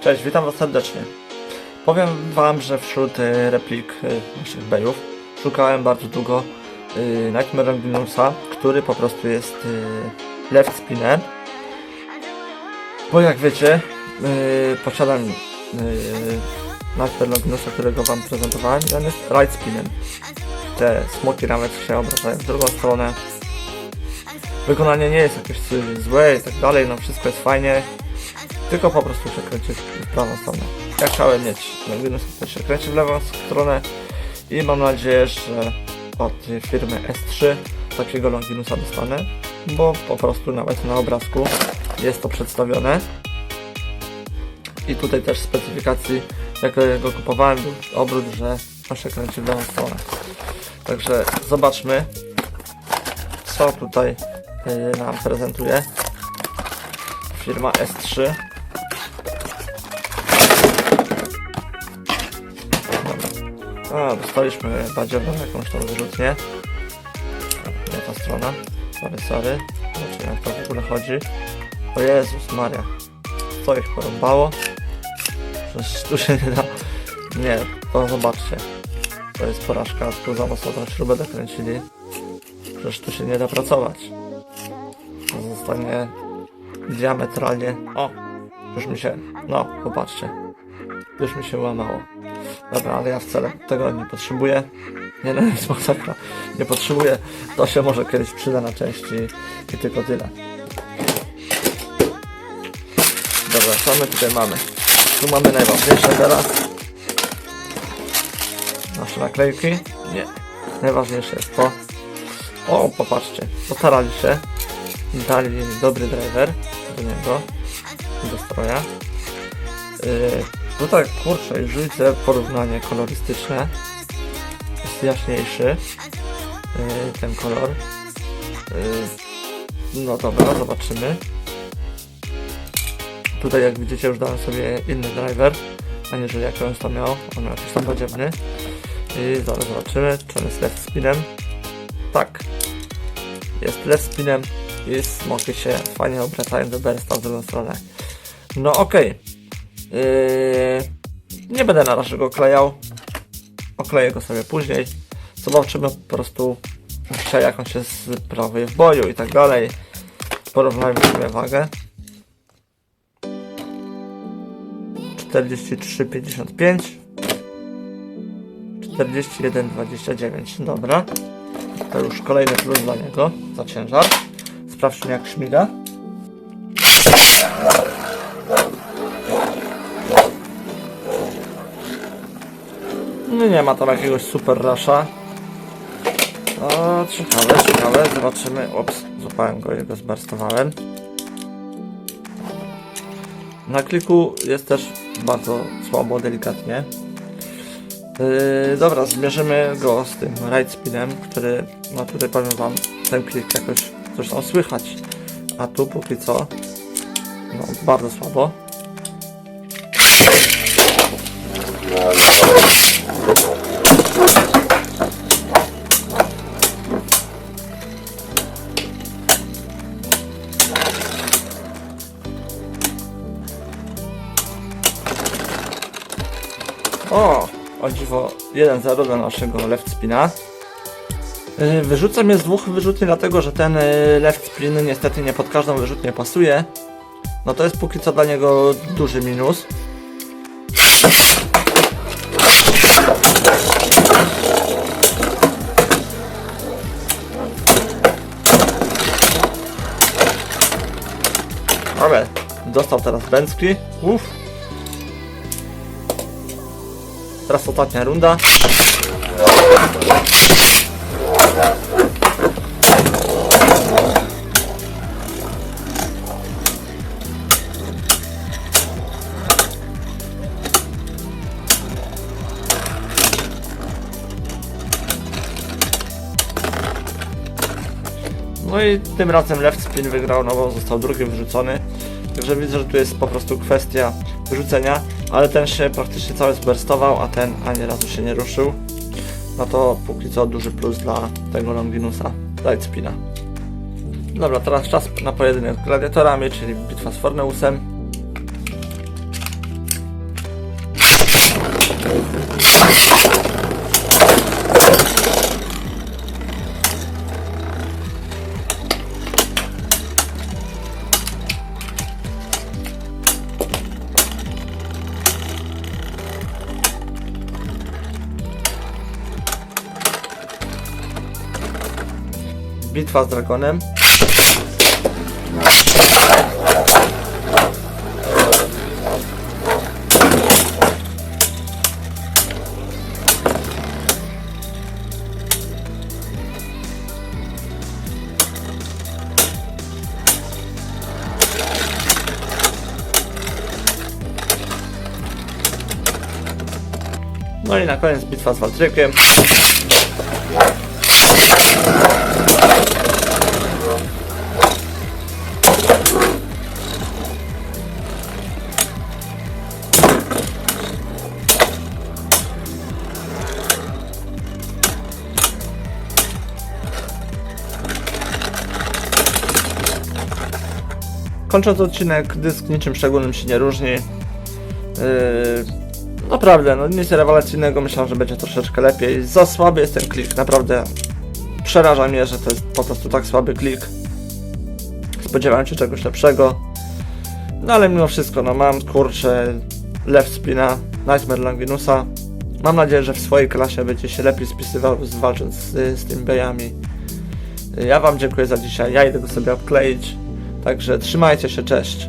Cześć, witam was serdecznie. Powiem wam, że wśród e, replik e, naszych bejów szukałem bardzo długo Nightmare Longinusa, który po prostu jest e, left spinner. Bo jak wiecie, posiadam Nightmare Longinusa, którego wam prezentowałem i on jest right spinner. Te smoki nawet się obracają w drugą stronę. Wykonanie nie jest jakieś złe i tak dalej, no wszystko jest fajnie, tylko po prostu się kręci w prawą stronę. Ja chciałem mieć Longinus, który się kręci w lewą stronę i mam nadzieję, że od firmy S3 takiego Longinusa dostanę, bo po prostu nawet na obrazku jest to przedstawione. I tutaj też specyfikacji, jak go kupowałem, był obrót, że on się kręci w lewą stronę. Także zobaczmy, co tutaj y, nam prezentuje firma S3. A, dostaliśmy badziową jakąś tą wyrzutnię. Nie ta strona. Sorry, sorry. Zobaczmy jak to w ogóle chodzi. O Jezus Maria. Co ich porąbało? Przecież tu się nie da... Nie, to zobaczcie. To jest porażka, tu za mocno tą śrubę dokręcili. Przecież tu się nie da pracować. To zostanie diametralnie... O! Już mi się... No, popatrzcie. Już mi się łamało. Dobra, ale ja wcale tego nie potrzebuję. Nie no, jest. Nie potrzebuję. To się może kiedyś przyda na części i tylko tyle. Dobra, co my tutaj mamy? Tu mamy najważniejsze teraz. Nasze naklejki? Nie. Najważniejsze jest to. O, popatrzcie. Postarali się. Dali dobry driver do niego. Do stroja. Yy, tutaj kurczę, już porównanie kolorystyczne. Jest jaśniejszy yy, ten kolor. Yy, no dobra, zobaczymy. Tutaj jak widzicie już dałem sobie inny driver, aniżeli jak on tam miał. On miał jakiś tam badziewny. I zaraz zobaczymy, czy on jest left spinem. Tak. Jest left spinem i smoki się fajnie obracają do bersta w drugą stronę. No okej. Yy, nie będę na razie go klejał. Okleję go sobie później. Zobaczymy po prostu jak on się sprawuje w boju i tak dalej. Porównajmy sobie wagę. 43,55 41,29 Dobra. To już kolejny plus dla niego za ciężar. Sprawdźmy jak śmiga. Nie ma tam jakiegoś super rasza. O, ciekawe, ciekawe. Zobaczymy. Ops, złapałem go i go zbarstowałem. Na kliku jest też bardzo słabo, delikatnie. Yy, dobra, zmierzymy go z tym right speedem, który, no tutaj powiem wam, ten klik jakoś coś tam słychać. A tu póki co, no bardzo słabo. O, o dziwo, 1-0 dla naszego left spina. Yy, Wyrzucam je z dwóch wyrzutni, dlatego że ten yy, left spin niestety nie pod każdą wyrzutnię pasuje. No to jest póki co dla niego duży minus. Ale dostał teraz Bęcki. Uff. Teraz ostatnia runda. No i tym razem left spin wygrał, no bo został drugi wyrzucony. Także widzę, że tu jest po prostu kwestia wyrzucenia, ale ten się praktycznie cały zberstował, a ten ani razu się nie ruszył. No to póki co duży plus dla tego Longinusa Light Spina. Dobra, teraz czas na pojedynek z gladiatorami, czyli bitwa z Forneusem. Bitwa z dragonem. No i na koniec bitwa z Waltrykiem. Kończąc odcinek, dysk niczym szczególnym się nie różni. Yy, naprawdę, no nic rewelacyjnego, myślałem, że będzie troszeczkę lepiej. Za słaby jest ten klik, naprawdę przeraża mnie, że to jest po prostu tak słaby klik. Spodziewałem się czegoś lepszego. No ale mimo wszystko, no mam kurczę left spina, Nightmare Longinusa. Mam nadzieję, że w swojej klasie będzie się lepiej spisywał z- walcząc z, z tymi bejami. Ja wam dziękuję za dzisiaj, ja idę go sobie obkleić. Także trzymajcie się, cześć.